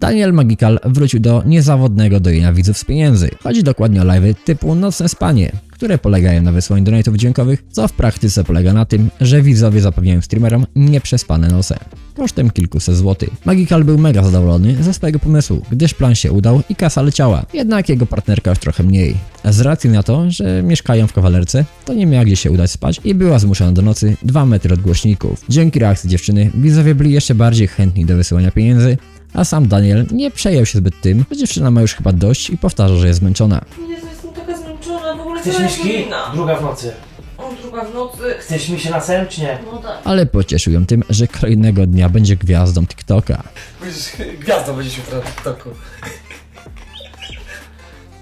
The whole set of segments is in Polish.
Daniel Magical wrócił do niezawodnego dojenia widzów z pieniędzy. Chodzi dokładnie o live'y typu Nocne Spanie, które polegają na wysłaniu donate'ów dźwiękowych, co w praktyce polega na tym, że widzowie zapewniają streamerom nieprzespane noce. Kosztem kilkuset złotych. Magical był mega zadowolony ze swojego pomysłu, gdyż plan się udał i kasa leciała. Jednak jego partnerka już trochę mniej. Z racji na to, że mieszkają w kawalerce, to nie miała gdzie się udać spać i była zmuszona do nocy 2 metry od głośników. Dzięki reakcji dziewczyny, widzowie byli jeszcze bardziej chętni do wysyłania pieniędzy, a sam Daniel nie przejął się zbyt tym, że dziewczyna ma już chyba dość i powtarza, że jest zmęczona. Jezu, jestem taka zmęczona, w ogóle Chcesz cała. Druga w nocy. O, druga w nocy. Chcesz mi się na sen, czy nie? No tak. Ale pocieszył ją tym, że kolejnego dnia będzie gwiazdą TikToka. Będziesz gwiazdą będziesz jutro na TikToku.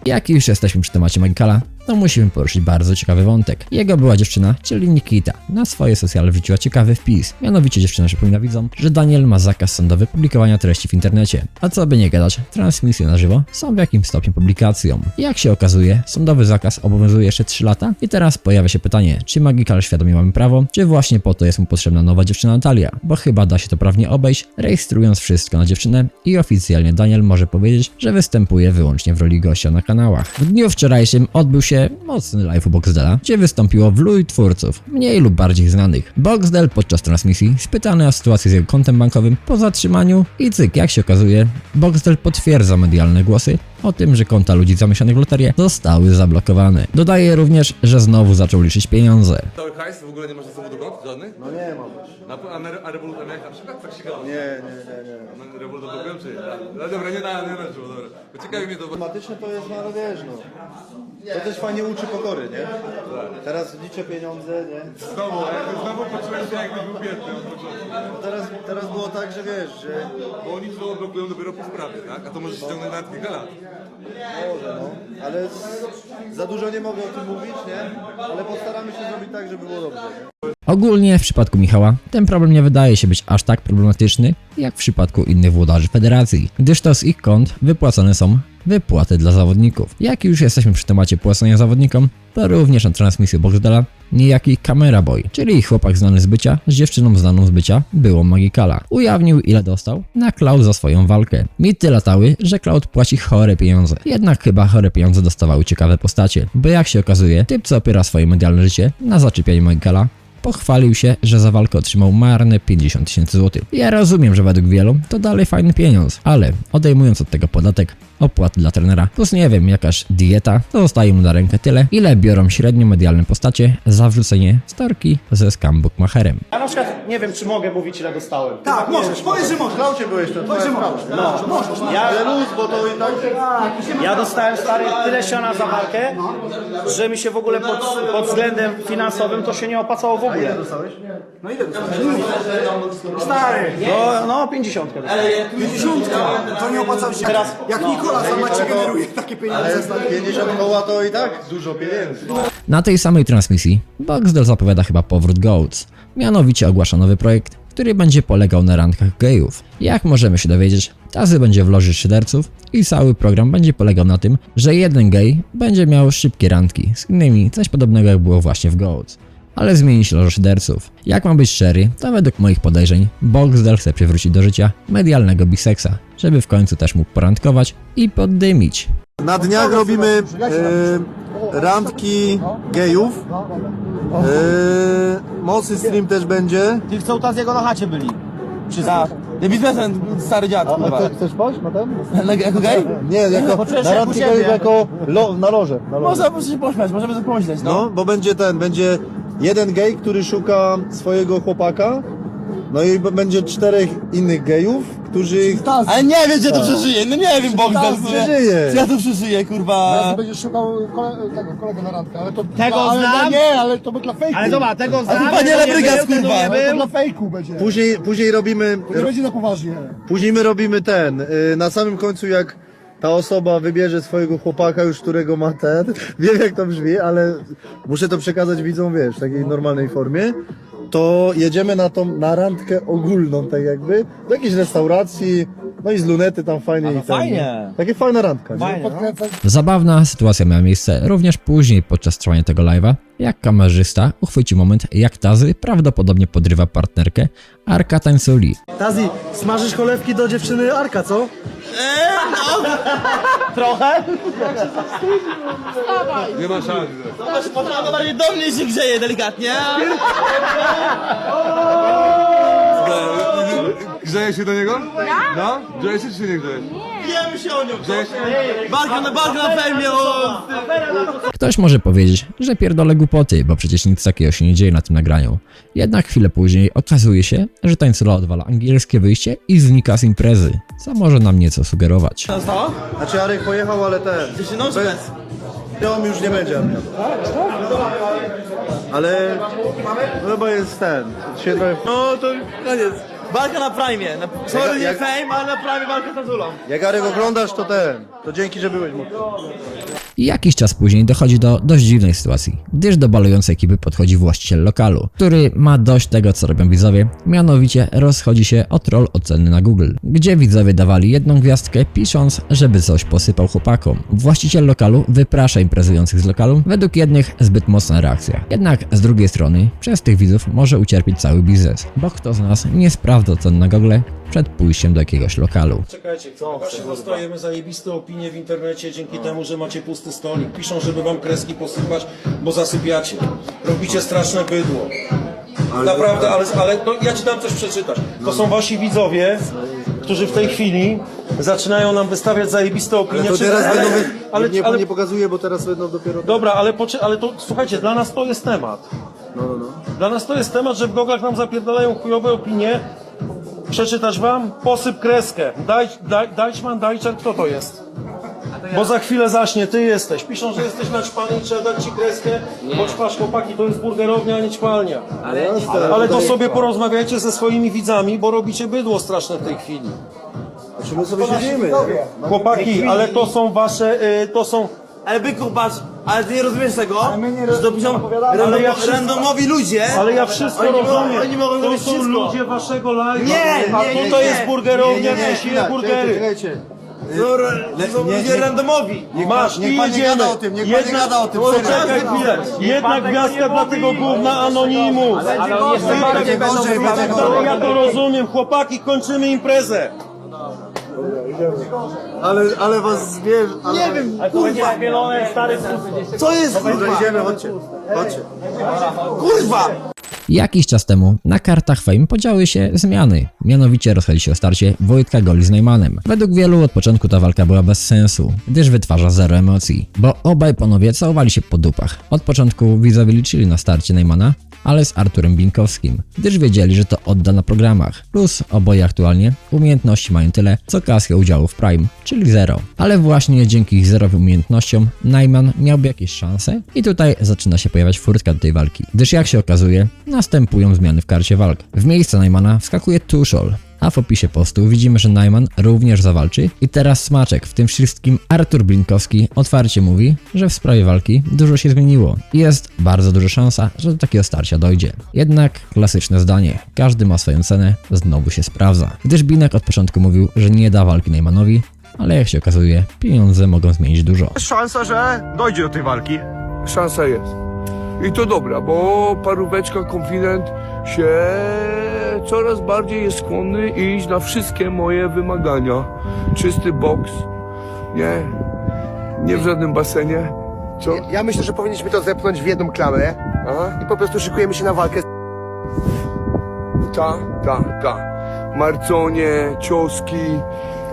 Jak już jesteśmy przy temacie Magikala, to musimy poruszyć bardzo ciekawy wątek. Jego była dziewczyna, czyli Nikita, na swoje socjale wrzuciła ciekawy wpis. Mianowicie dziewczyna przypomina widzom, że Daniel ma zakaz sądowy publikowania treści w internecie. A co by nie gadać, transmisje na żywo są w jakimś stopniu publikacją. Jak się okazuje, sądowy zakaz obowiązuje jeszcze 3 lata i teraz pojawia się pytanie, czy Magikal świadomie mamy prawo, czy właśnie po to jest mu potrzebna nowa dziewczyna Natalia, bo chyba da się to prawnie obejść, rejestrując wszystko na dziewczynę i oficjalnie Daniel może powiedzieć, że występuje wyłącznie w roli gościa na kanałach. W dniu wczorajszym odbył się mocny live u Boxdela, gdzie wystąpiło wluj twórców, mniej lub bardziej znanych. Boxdel podczas transmisji spytany o sytuację z jego kontem bankowym po zatrzymaniu i cyk, jak się okazuje, Boxdel potwierdza medialne głosy o tym, że konta ludzi zamieszanych w loterię zostały zablokowane. Dodaje również, że znowu zaczął liczyć pieniądze. Cały hajs w ogóle nie masz zasobu do kont żadnych? No nie mam. Na, a, na, a Revolut na przykład tak się gada? Nie, nie, nie, nie. Na Revolut czy? No dobra, nie na, nie na dobra. Ciekawi mnie to, Automatycznie to jest, wiesz, no. To też fajnie uczy pokory, nie? Teraz liczę pieniądze, nie? znowu, jakby znowu poczułem się jakby był biedny od początku. No Teraz, teraz było tak, że wiesz, że Bo oni to odblokują dopiero po sprawie, tak? A to może się ciągnąć nawet kilka lat. może, no. Ale z- za dużo nie mogę o tym mówić, nie? Ale postaramy się zrobić tak, żeby było dobrze, nie? Ogólnie w przypadku Michała ten problem nie wydaje się być aż tak problematyczny jak w przypadku innych włodarzy federacji, gdyż to z ich kont wypłacane są wypłaty dla zawodników. Jak już jesteśmy przy temacie płacenia zawodnikom, to również na transmisji Boxdela niejaki Camera Boy, czyli chłopak znany z bycia z dziewczyną znaną z bycia byłą Magikala. Ujawnił ile dostał na Cloud za swoją walkę. Mity latały, że Cloud płaci chore pieniądze. Jednak chyba chore pieniądze dostawały ciekawe postacie, bo jak się okazuje, typ co opiera swoje medialne życie na zaczepianiu Magikala pochwalił się, że za walkę otrzymał marne 50 tysięcy złotych. Ja rozumiem, że według wielu to dalej fajny pieniądz, ale odejmując od tego podatek, opłaty dla trenera, plus nie wiem, jakaś dieta, to zostaje mu na rękę tyle, ile biorą średnio medialne postacie za wrzucenie storki ze scam bookmacherem. Ja na przykład nie wiem, czy mogę mówić, ile dostałem. Tak, możesz, powiedz, że możesz. W klaucie byłeś, to Powiedz, że twoja możesz. No, możesz. No. Ja, Ale luz, bo to i tak... ja dostałem stary tyle siana za walkę, że mi się w ogóle pod, pod względem finansowym to się nie opłacało w ogóle. No ile dostałeś? Stary, No, no 50 dostałem. pięćdziesiątka, to nie opłacał się. Teraz- Jak Nikola sama ci generuje takie pieniądze. Ale stary. 50 koła to i tak dużo pieniędzy. Na tej samej transmisji Boxdel zapowiada chyba powrót Goats. Mianowicie ogłasza nowy projekt, który będzie polegał na randkach gejów. Jak możemy się dowiedzieć, Tazy będzie w loży szyderców i cały program będzie polegał na tym, że jeden gej będzie miał szybkie randki z innymi, coś podobnego jak było właśnie w Goats. Ale zmieni się loża szyderców. Jak mam być szczery, to według moich podejrzeń Boxdel chce przywrócić do życia medialnego biseksa, żeby w końcu też mógł porandkować i poddymić. Na dniach robimy e, randki gejów. E, mocny stream też będzie. Ty chcą ta z jego na chacie byli. Tak. Nie biznesmen, stary dziad, kurwa. chcesz pójść na ten? Na- Jako gej? Nie, jako, Poczujesz na jak randki siebie. gejów jako lo, na loże. Na loże. Można po prostu się pośmiać, możemy sobie pomyśleć, no. No, bo będzie ten, będzie jeden gej, który szuka swojego chłopaka, no i b- będzie czterech innych gejów, którzy... Ale nie wiem, gdzie to przeżyje, no nie wiem, Bogdan, Tam przeżyje. Czy ja to przeżyję, kurwa. Będziesz szukał kole, tego, kolegę na randkę, ale to... Tego ale, znam. Nie, ale to by dla fejku. Ale zobacz, tego znam. chyba nie tego Lebrygas, był, tego kurwa. nie Ale to był. dla fejku będzie. Później, później robimy... To nie będzie na poważnie. Później my robimy ten, y, na samym końcu jak ta osoba wybierze swojego chłopaka już, którego ma ten, wiem jak to brzmi, ale muszę to przekazać widzom, wiesz, w takiej normalnej formie, to jedziemy na tą, na randkę ogólną, tak jakby, do jakiejś restauracji, No i z lunety tam fajnie. i ten, fajnie. Takie fajna randka. nie? Fajnie, no. Zabawna sytuacja miała miejsce również później podczas trwania tego live'a, jak kamerzysta uchwycił moment, jak Tazy prawdopodobnie podrywa partnerkę Arka Tańculi. Tazi, smażysz cholewki do dziewczyny Arka, co? Trochę? Nie ma szans. To bardziej do mnie się grzeje delikatnie. Grzeje się do niego? No? Grzeje się czy się nie grzeje? Bijemy się o nią. Się? Walka na walka na fejmie o... Ktoś może powiedzieć, że pierdolę głupoty, bo przecież nic takiego się nie dzieje na tym nagraniu. Jednak chwilę później okazuje się, że tańcula odwala angielskie wyjście i znika z imprezy, co może nam nieco sugerować. Zostało? Znaczy Arek pojechał, ale ten. Dziewczyną czy bez? On już nie będzie. Ale no chyba jest ten. Się. No to koniec. Walka na prime. Na, sorry, nie jak- fame, ale na prime walka z Azulą. Jak Arek oglądasz, to ten. To dzięki, że byłeś mocny. I jakiś czas później dochodzi do dość dziwnej sytuacji, gdyż do balującej ekipy podchodzi właściciel lokalu, który ma dość tego, co robią widzowie, mianowicie rozchodzi się o troll oceny na Google, gdzie widzowie dawali jedną gwiazdkę, pisząc, żeby coś posypał chłopakom. Właściciel lokalu wyprasza imprezujących z lokalu, według jednych zbyt mocna reakcja. Jednak z drugiej strony, przez tych widzów może ucierpieć cały biznes, bo kto z nas nie sprawdza ocen na Google przed pójściem do jakiegoś lokalu. Czekajcie, co? Właśnie dostajemy zajebiste opinie w internecie dzięki temu, że macie pusty stolik. Piszą, żeby wam kreski posypać, bo zasypiacie. Robicie straszne bydło. Naprawdę, ale, ale to ja ci dam coś przeczytać. To są wasi widzowie, którzy w tej chwili zaczynają nam wystawiać zajebiste opinie. To Czy- teraz ale, będą... ale, nie, ale, nie pokazuję, bo teraz będą dopiero... Dobra, ale, poczy, ale to słuchajcie, dla nas to jest temat. No, no, no. Dla nas to jest temat, że w goglach nam zapierdalają chujowe opinie. Przeczytasz wam? Posyp kreskę. Daj, daj, Dajczman, Dajczar, kto to jest? Bo za chwilę zaśnie, ty jesteś. Piszą, że jesteś na ćpalni, trzeba dać ci kreskę, bo ćpasz chłopaki, to jest burgerownia, a nie ćpalnia. Ale, ale to sobie porozmawiajcie ze swoimi widzami, bo robicie bydło straszne w tej chwili. Czy my sobie siedzimy? Chłopaki, ale to są wasze, y, to są... Ale byku, patrz, ale ty nie rozumiesz tego, my nie że to piszą Ale random, ja wszystko- randomowi ludzie. Ale ja wszystko Oni mogą- rozumiem. oni mogą to robić są wszystko. ludzie waszego live'a. Nie, A nie, nie, tutaj nie. jest burgerownia, Nie, gdzie nie, się je burgery. Czekajcie, ra- to są nie, ludzie nie. randomowi. Masz niech i pan nie jedziemy. gada o tym, niech pan nie gada o tym, serio. Poczekaj chwilę. Jedna gwiazdka dla tego gówna Anonimus. Ale gorzej, będzie Ale gorzej. ja to rozumiem. Chłopaki, kończymy imprezę. Ale, ale was zwierzę... Ale... Nie wiem, stary Co jest kurwa? idziemy, chodźcie. Chodźcie. Kurwa! Jakiś czas temu na kartach Fame podziały się zmiany. Mianowicie rozchodzi się o starcie Wojtka Goli z Neumannem. Według wielu od początku ta walka była bez sensu, gdyż wytwarza zero emocji, bo obaj panowie całowali się po dupach. Od początku widzowie liczyli na starcie Neumana, ale z Arturem Binkowskim, gdyż wiedzieli, że to odda na programach. Plus oboje aktualnie umiejętności mają tyle, co Casio udziału w Prime, czyli zero. Ale właśnie dzięki ich zerowym umiejętnościom Najman miałby jakieś szanse i tutaj zaczyna się pojawiać furtka do tej walki, gdyż jak się okazuje, następują zmiany w karcie walk. W miejsce Najmana wskakuje Tuszol, a w opisie postu widzimy, że Najman również zawalczy i teraz smaczek, w tym wszystkim Artur Blinkowski otwarcie mówi, że w sprawie walki dużo się zmieniło i jest bardzo duża szansa, że do takiego starcia dojdzie. Jednak klasyczne zdanie, każdy ma swoją cenę, znowu się sprawdza. Gdyż Binek od początku mówił, że nie da walki Najmanowi, ale jak się okazuje, pieniądze mogą zmienić dużo. szansa, że dojdzie do tej walki. szansa jest. I to dobra, bo paróweczka konfident się coraz bardziej jest skłonny iść na wszystkie moje wymagania. Czysty boks, nie, nie w żadnym basenie. Co? Ja myślę, że powinniśmy to zepchnąć w jedną klamę Aha, i po prostu szykujemy się na walkę. ta, ta, ta. Marconie, cioski,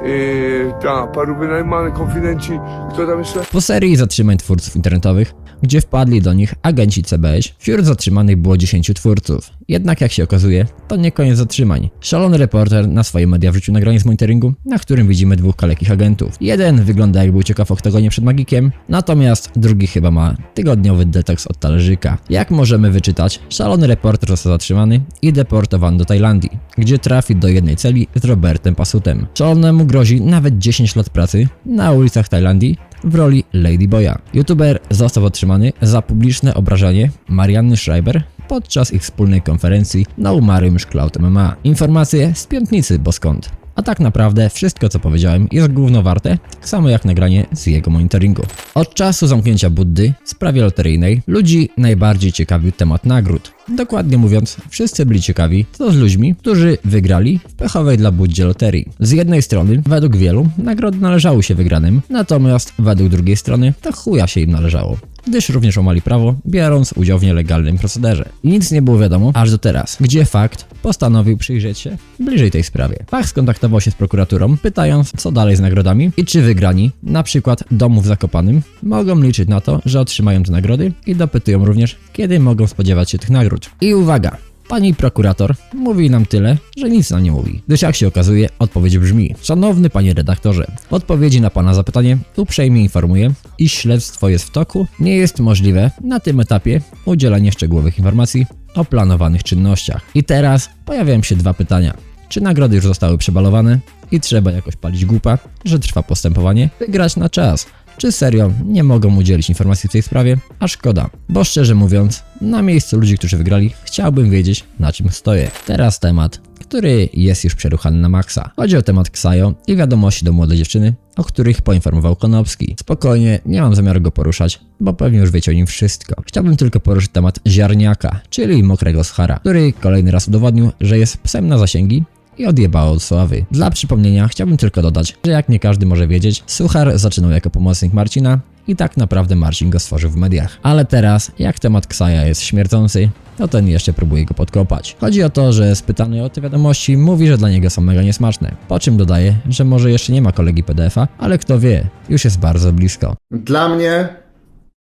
yy, ta, parówy najmane, konfidenci. Kto tam jeszcze? Po serii zatrzymań twórców internetowych, gdzie wpadli do nich agenci CBŚ, wśród zatrzymanych było 10 twórców. Jednak jak się okazuje, to nie koniec zatrzymań. Szalony reporter na swoje media wrzucił nagranie z monitoringu, na którym widzimy dwóch kalekich agentów. Jeden wygląda jakby uciekał w oktagonie przed magikiem, natomiast drugi chyba ma tygodniowy detoks od talerzyka. Jak możemy wyczytać, szalony reporter został zatrzymany i deportowany do Tajlandii, gdzie trafi do jednej celi z Robertem Pasutem. Szalonemu grozi nawet 10 lat pracy na ulicach Tajlandii w roli Ladyboya. YouTuber został zatrzymany za publiczne obrażanie Marianny Schreiber podczas ich wspólnej konferencji na umarłym Cloud MMA. Informacje z piątnicy, bo skąd? A tak naprawdę wszystko co powiedziałem jest gówno warte, tak samo jak nagranie z jego monitoringu. Od czasu zamknięcia Buddy w sprawie loteryjnej ludzi najbardziej ciekawił temat nagród. Dokładnie mówiąc, wszyscy byli ciekawi, co z ludźmi, którzy wygrali w pechowej dla Buddzie loterii. Z jednej strony, według wielu, nagrody należały się wygranym, natomiast według drugiej strony, to chuja się im należało gdyż również łamali prawo, biorąc udział w nielegalnym procederze. Nic nie było wiadomo aż do teraz, gdzie fakt postanowił przyjrzeć się bliżej tej sprawie. Fakt skontaktował się z prokuraturą, pytając co dalej z nagrodami i czy wygrani, na przykład domów w Zakopanym, mogą liczyć na to, że otrzymają te nagrody i dopytują również, kiedy mogą spodziewać się tych nagród. I uwaga! Pani prokurator mówi nam tyle, że nic nam nie mówi. Gdyż jak się okazuje, odpowiedź brzmi: Szanowny panie redaktorze, w odpowiedzi na pana zapytanie uprzejmie informuję, iż śledztwo jest w toku, nie jest możliwe na tym etapie udzielanie szczegółowych informacji o planowanych czynnościach. I teraz pojawiają się dwa pytania. Czy nagrody już zostały przebalowane i trzeba jakoś palić głupa, że trwa postępowanie, wygrać na czas? Czy serio nie mogą udzielić informacji w tej sprawie? A szkoda, bo szczerze mówiąc, na miejscu ludzi, którzy wygrali, chciałbym wiedzieć, na czym stoję. Teraz temat, który jest już przeruchany na maksa. Chodzi o temat Ksajo i wiadomości do młodej dziewczyny, o których poinformował Konopski. Spokojnie, nie mam zamiaru go poruszać, bo pewnie już wiecie o nim wszystko. Chciałbym tylko poruszyć temat ziarniaka, czyli mokrego schara, który kolejny raz udowodnił, że jest psem na zasięgi i odjebało od sławy. Dla przypomnienia chciałbym tylko dodać, że jak nie każdy może wiedzieć, Suchar zaczynał jako pomocnik Marcina i tak naprawdę Marcin go stworzył w mediach. Ale teraz, jak temat Ksaja jest śmierdzący, to ten jeszcze próbuje go podkopać. Chodzi o to, że spytany o te wiadomości mówi, że dla niego są mega niesmaczne. Po czym dodaje, że może jeszcze nie ma kolegi PDF-a, ale kto wie, już jest bardzo blisko. Dla mnie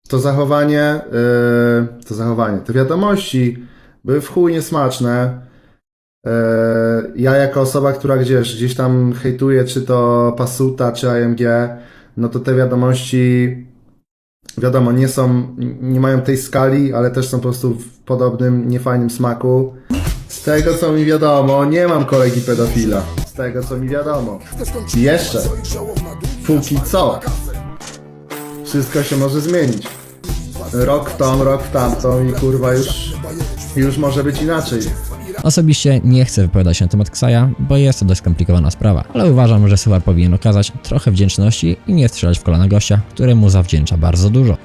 to zachowanie, yy, to zachowanie, te wiadomości były w chuj niesmaczne. Yy, ja jako osoba, która gdzieś, gdzieś tam hejtuje, czy to Pasuta, czy AMG, no to te wiadomości, wiadomo, nie są, nie mają tej skali, ale też są po prostu w podobnym, niefajnym smaku. Z tego co mi wiadomo, nie mam kolegi pedofila. Z tego co mi wiadomo. Jeszcze, póki co, wszystko się może zmienić. Rok w tą, rok w tamtą i kurwa już, już może być inaczej. Osobiście nie chcę wypowiadać się na temat Ksaja, bo jest to dość skomplikowana sprawa, ale uważam, że Suchar powinien okazać trochę wdzięczności i nie strzelać w kolana gościa, któremu zawdzięcza bardzo dużo.